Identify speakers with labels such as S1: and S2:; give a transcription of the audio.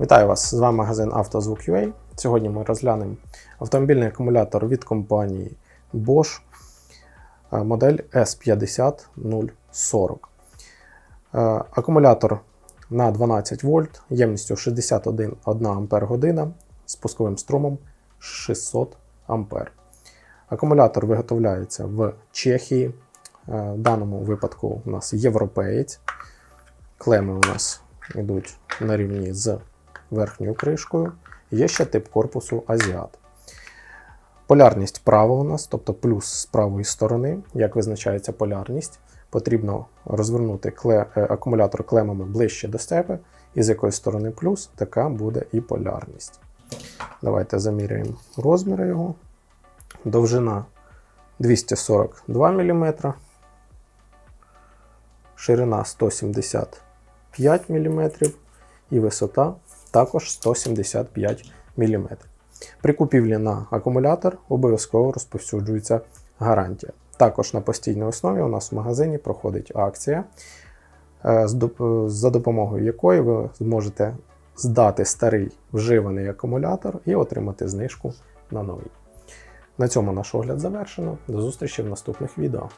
S1: Вітаю вас! З вами магазин «Автозвук.UA». Сьогодні ми розглянемо автомобільний акумулятор від компанії Bosch е, модель S50040. Е, Акумулятор на 12 вольт ємністю 61 Ампер година з пусковим струмом 600 Ампер. Акумулятор виготовляється в Чехії. Е, В даному випадку у нас європеєць. Клеми у нас йдуть на рівні з верхньою кришкою. Є ще тип корпусу Азіат. Полярність права у нас, тобто плюс з правої сторони. Як визначається полярність, потрібно розвернути кле, е, акумулятор клемами ближче до себе, і з якої сторони плюс, така буде і полярність. Давайте заміряємо розміри його. Довжина 242 мм, ширина 175 мм і висота також 175 мм. При купівлі на акумулятор обов'язково розповсюджується гарантія. Також на постійній основі у нас в магазині проходить акція, е, за допомогою якої ви зможете здати старий вживаний акумулятор і отримати знижку на новий. На цьому наш огляд завершено. До зустрічі в наступних відео.